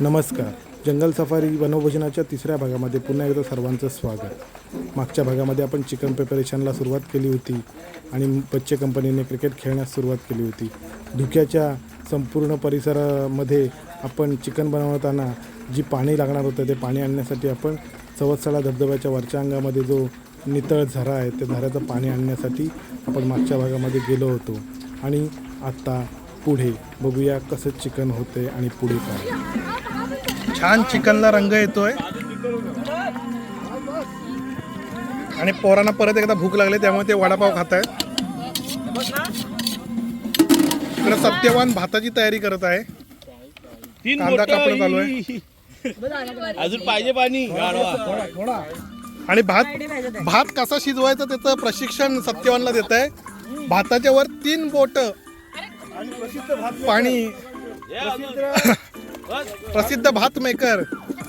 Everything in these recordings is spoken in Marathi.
नमस्कार. जंगल सफारी वनभोजनाच्या तिसऱ्या भागामध्ये पुन्हा एकदा सर्वांचं स्वागत. मागच्या भागामध्ये आपण चिकन प्रिपरेशनला सुरुवात केली होती आणि बच्चे कंपनीने क्रिकेट खेळण्यास सुरुवात केली होती. धुक्याच्या संपूर्ण परिसरामध्ये आपण चिकन बनवताना जी पाणी लागणार होतं ते पाणी आणण्यासाठी आपण चवतसळा धबधब्याच्या वरच्या अंगामध्ये जो नितळ झरा आहे त्या झऱ्याचं पाणी आणण्यासाठी आपण मागच्या भागामध्ये गेलो होतो. आणि आत्ता पुढे बघूया कसं चिकन होते आणि पुढे काय. छान चिकनला रंग येतोय. आणि पोरांना परत एकदा भूक लागली त्यामुळे ते वडापाव खात आहेत इकडे सत्यवान भाताची तयारी करत आहे. तीन कांदा बोटं कापणं चालू आहे. ही. अजून पाहिजे पाणी. आणि भात भात कसा शिजवायचा त्याचं प्रशिक्षण सत्यवानला देत आहे भाताच्या वर तीन बोट. पाणी. प्रसिद्ध भात मेकर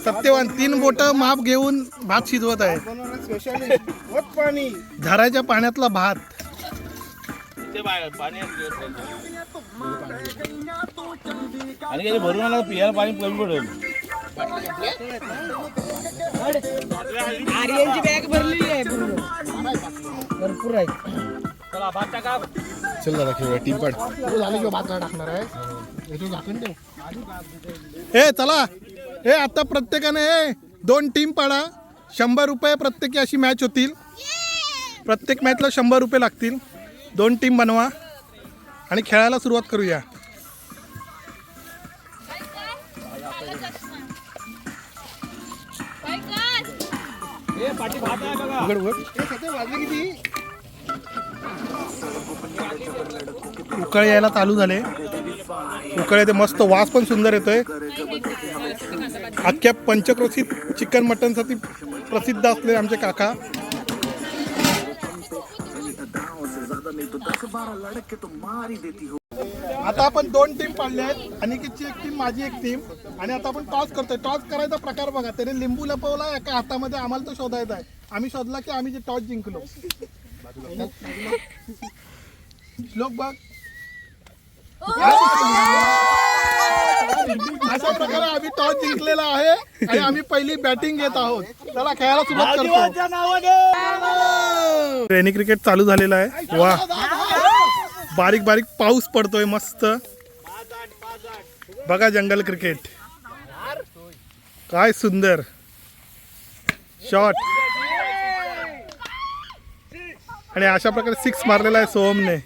सत्यवान तीन बोट माप घेऊन भात शिजवत आहे पाणी झराच्या पाण्यातला भात. पाणी भरून आला पियाला पाणी कमी पडेल. आर्यनची बॅग भरलेली आहे भरपूर आहे. चला भात टाका चल दादा खेळूया. टीम पाड झाले किंवा भात टाकणार आहे. हे चला. हे आता प्रत्येकाने हे दोन टीम पाडा शंभर रुपये प्रत्येकी अशी मॅच होतील. प्रत्येक मॅचला शंभर रुपये लागतील. दोन टीम बनवा. आणि खेळायला सुरुवात करूया. उघड उघड. वाजले किती? उकळे यायला चालू झाले. उकळे ते मस्त वास पण सुंदर येतोय. अख्ख्या पंचक्रोशीत चिकन मटनसाठी प्रसिद्ध असलेले आमचे काका. आता आपण दोन टीम पाडले आहेत. अनिकेतची एक टीम माझी एक टीम आणि आता आपण टॉस करतोय. टॉस करायचा प्रकार बघा. त्याने लिंबू लपवला एका हातामध्ये. आम्हाला तो शोधायचा आहे. आम्ही शोधला की आम्ही जे टॉस जिंकलो. श्लोक बघ अशा प्रकारे आम्ही टॉस जिंकलेला आहे आणि आम्ही पहिली बॅटिंग घेत आहोत. चला खेळायला सुरुवात करतो. रेनी क्रिकेट चालू झालेला आहे. वा. बारीक बारीक पाऊस पडतोय मस्त. बघा जंगल क्रिकेट. काय सुंदर. शॉट आणि अशा प्रकारे सिक्स मारलेला आहे सोहमने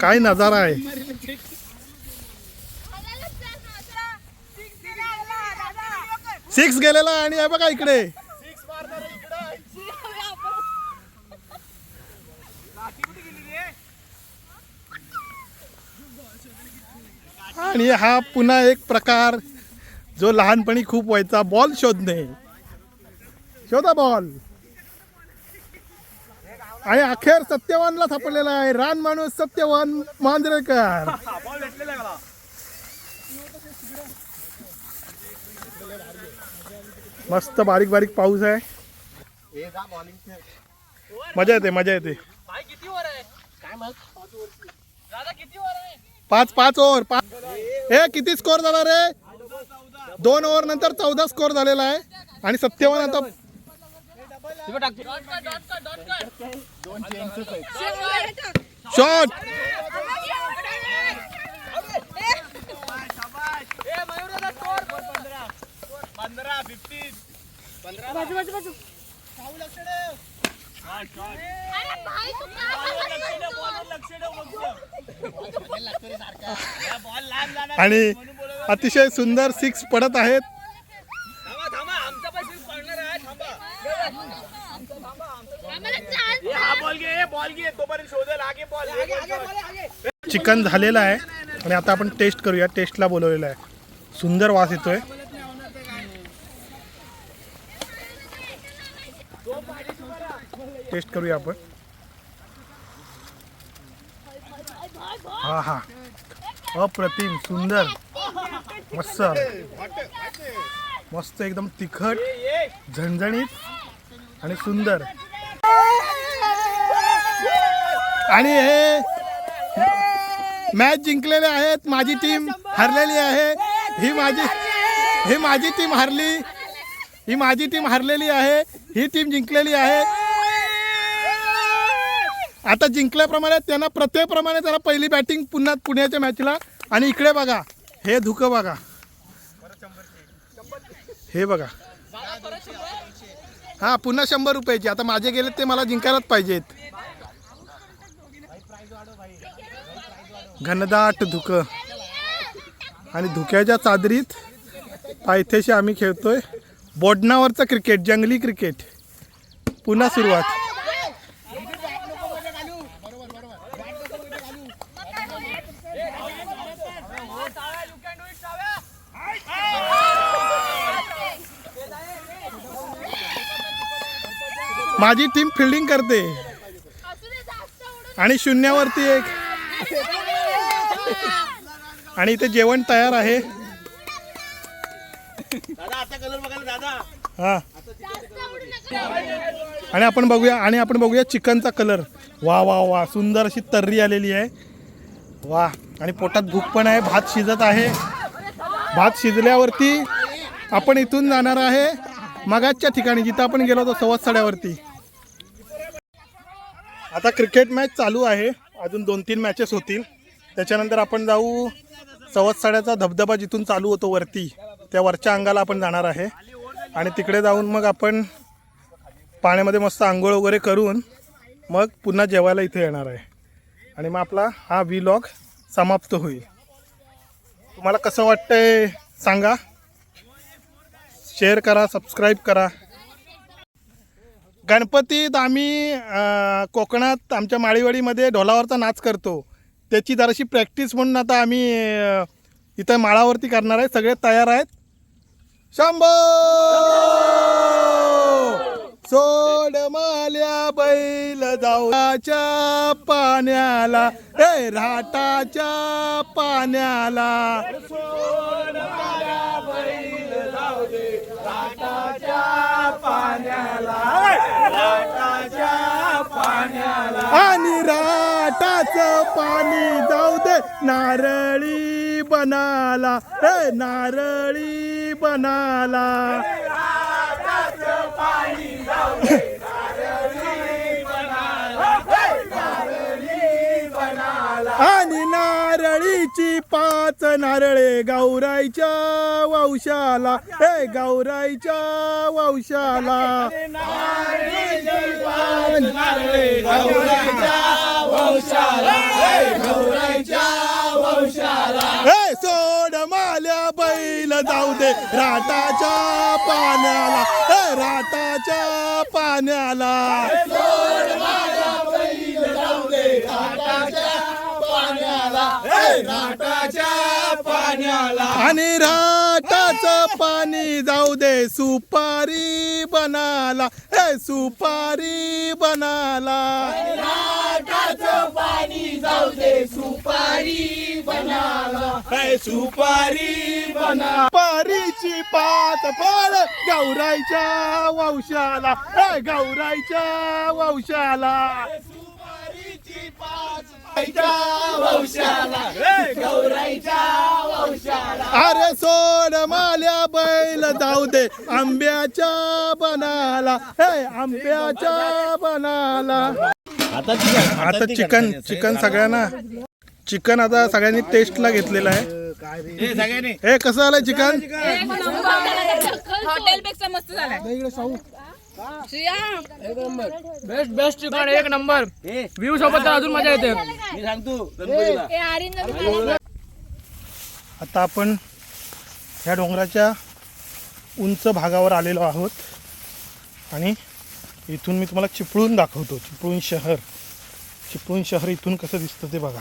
काय नजारा आहे. सिक्स गेलेला आणि आहे बघा इकडे. आणि हा पुन्हा एक प्रकार जो लहानपणी खूप व्हायचा बॉल शोधणे. शोधा बॉल आणि अखेर सत्यवानला सापडलेला आहे. रान माणूस सत्यवान मांजरेकर. मस्त बारीक बारीक पाऊस आहे. मजा येते मजा येते. पाच पाच ओव्हर पाच. हे किती स्कोर झाला रे? दोन ओव्हर नंतर चौदा स्कोर झालेला आहे. आणि सत्यवान आता शॉट पंधरा फिफ्टीन बाजू बाजू बाजू बॉल लांब जाणार आणि अतिशय सुंदर सिक्स पडत आहेत थांबा थांबा आमचा पैसे पडणार आहे थांबा ए, हा बॉल घे बॉल घे तोपर्यंत शोधेल आगे बॉल चिकन झालेलं आहे आणि आता आपण टेस्ट करूया. टेस्टला बोलवलेलं आहे. सुंदर वास येतोय. टेस्ट करूया आपण. हा हा. अप्रतिम सुंदर. मस्त. मस्त एकदम तिखट झणझणीत आणि सुंदर. आणि हे मॅच जिंकलेले आहेत. माझी टीम हरलेली आहे. ही माझी ही माझी टीम हरली. ही माझी टीम हरलेली आहे. ही टीम जिंकलेली आहे. आता जिंकल्याप्रमाणे त्यांना प्रत्येकप्रमाणे त्याला पहिली बॅटिंग पुन्हा पुण्याच्या मॅचला आणि इकडे बघा. हे धुकं बघा. हे बघा. हां पुन्हा शंभर रुपयाची. आता माझे गेले ते मला जिंकायलाच पाहिजेत. घनदाट धुकं. आणि धुक्याच्या चादरीत पायथ्याशी आम्ही खेळतोय. बोडनावरचं क्रिकेट जंगली क्रिकेट पुन्हा सुरुवात. माझी टीम फिल्डिंग करते. आणि शून्यावरती एक. आणि इथे जेवण तयार आहे. हा. आणि आपण बघूया आणि आपण बघूया चिकनचा कलर वा वा वा सुंदर अशी तर्री आलेली आहे. वा आणि पोटात भूक पण आहे भात शिजत आहे. भात शिजल्यावरती आपण इथून जाणार आहे मगाच्या ठिकाणी जिथं आपण गेलो होतो सवत सड्यावरती आता क्रिकेट मॅच चालू आहे. अजून दोन तीन मॅचेस होतील. त्याच्यानंतर आपण जाऊ चवतसाड्याचा धबधबा जिथून चालू होतो वरती त्या वरच्या अंगाला आपण जाणार आहे. आणि तिकडे जाऊन मग आपण पाण्यामध्ये मस्त आंघोळ वगैरे करून मग पुन्हा जेवायला इथे येणार आहे. आणि मग आपला हा व्लॉग समाप्त होईल. तुम्हाला कसं वाटतंय सांगा. शेअर करा सबस्क्राईब करा. गणपतीत आम्ही कोकणात आमच्या माळीवाडीमध्ये ढोलावरचा नाच करतो. त्याची जराशी प्रॅक्टिस म्हणून आता आम्ही इथं माळावरती करणार आहे. सगळे तयार आहेत. शंभो! सोड माल्या बैल जाऊच्या पाण्याला. ए राटाच्या पाण्याला. आणि ताटाच पाणी जाऊ दे. नारळी बनाला. रे नारळी बनाला. आणि नारळीची पाच नारळे गौराईच्या वंशाला. ए गौराईच्या वंशाला. ए सोड माल्या बैल जाऊ दे राटाच्या पाण्याला. ए राटाच्या पाण्याला. आणि राटाचं पाणी जाऊ दे सुपारी बनाला. ए सुपारी बनाला. सुपारी बना. पारीची पाच फळ गौराईच्या वंशाला. ए गौराईच्या वंशाला. अरे सोड माल्या बैल जाऊ दे. आंब्याच्या बनाला. हे आंब्याच्या बनाला. आता चिकन चिकन सगळ्यांना. चिकन आता सगळ्यांनी टेस्टला घेतलेलं आहे. सगळ्यांनी. हे कसं आलंय चिकन? हॉटेल पेक्षा मस्त झालाय. बेस्ट बेस्ट चिकन एक नंबर. व्ह्यू सोबत तर अजून मजा येते. मी सांगतो गणपतीला. आता आपण ह्या डोंगराच्या उंच भागावर आलेलो आहोत. आणि इथून मी तुम्हाला चिपळूण दाखवतो चिपळूण शहर. चिपळूण शहर इथून कसं दिसतं ते बघा.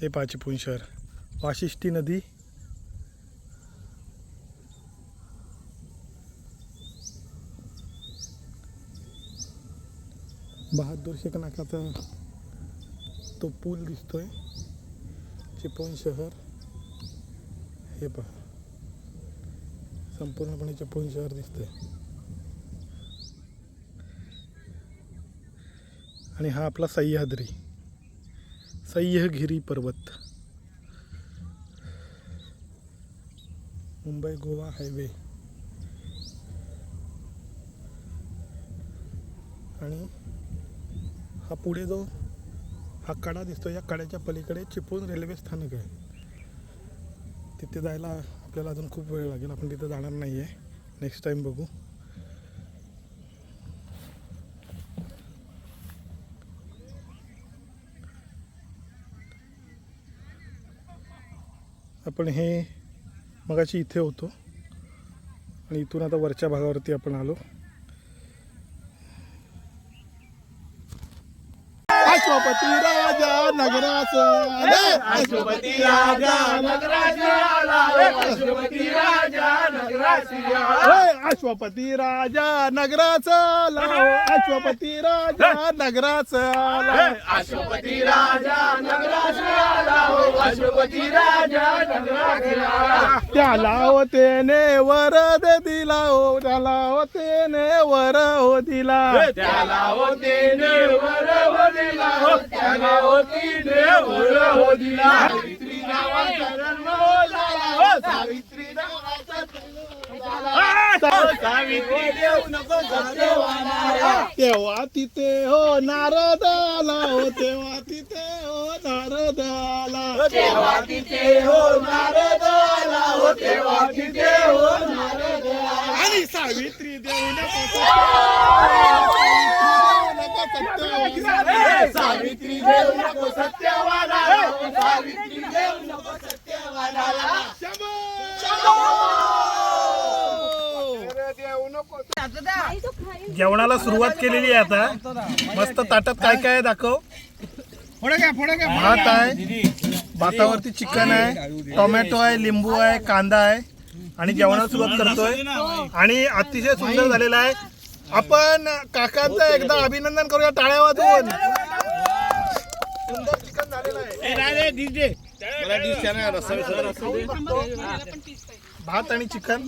ते पहा चिपळूण शहर. वाशिष्ठी नदी बहादूर शेख नाकाचा तो पूल दिसतोय. चिपळूण शहर. हे पहा. संपूर्णपणे चिपळूण शहर दिसतंय. आणि हा आपला सह्याद्री. सह्यगिरी पर्वत. मुंबई गोवा हायवे. आणि हा पुढे जो हा कडा दिसतो या कड्याच्या पलीकडे चिपळूण रेल्वे स्थानक आहे. तिथे जायला आपल्याला अजून खूप वेळ लागेल. आपण तिथे जाणार नाही आहे नेक्स्ट टाईम बघू. आपण हे मगाशी इथे होतो. आणि इथून आता वरच्या भागावरती आपण आलो. अश्वपती राजा नगराचा. अश्वपती राजा अश्वपती राजा नगराचा. अश्वपती राजा नगराचा. अश्वपती राजा नगराचा. अश्वपती राजा नगराचा आला हो अश्वपती राजा नगराचा आला त्याला होतेने वरद दिला हो त्याला होतेने वर हो दिला. त्याला होते नेवर हो दिला हो त्याला होती नेवर हो दिला. सावित्री नावाचा जन्म हो झाला हो सावित्री नावाचा देऊ नको तेव्हा तिथे हो नारद आला हो तेव्हा तिथे हो नारद आला. तेव्हा तिथे हो नारद आला हो तेव्हा तिथे हो नारद आणि सावित्री देऊ नको सावित्री देऊ नको सत्यवाना हो, सावित्री देऊ नको सत्यवानाला जेवणाला सुरुवात केलेली आहे आता. मस्त ताटात काय काय आहे दाखव. भात आहे भातावरती चिकन आहे टोमॅटो आहे लिंबू आहे कांदा आहे. आणि जेवणाला सुरुवात करतोय. आणि अतिशय सुंदर झालेला आहे. आपण काकांचं एकदा अभिनंदन करूया टाळ्या वाजवून सुंदर चिकन झालेलं आहे. भात आणि चिकन.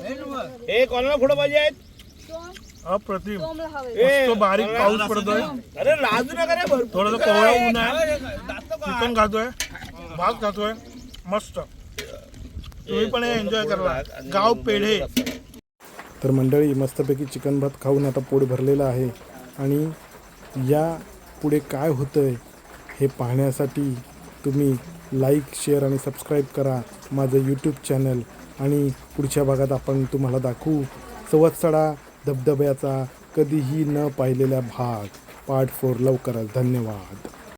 हे कोणाला पुढे पाहिजे आहेत? अप्रतिम. मस्त बारीक पाऊस पडतोय. अरे लाजू नका रे भरपूर थोडस कोवळं ऊन आहे? चिकन खातोय भात खातोय मस्त. तुम्ही पण एन्जॉय करा. गाव पेढे. तर मंडळी मस्तपैकी चिकन भात खाऊन आता पोट भरलेलं आहे. आणि या पुढे काय होतंय हे पाहण्यासाठी तुम्ही लाईक शेअर आणि सबस्क्राईब करा. माझं यूट्यूब चॅनल आणि पुढच्या भागात आपण तुम्हाला दाखवू सवत्सडा धबधब्याचा कधीही न पाहिलेला भाग. पार्ट फोर लवकरच. धन्यवाद.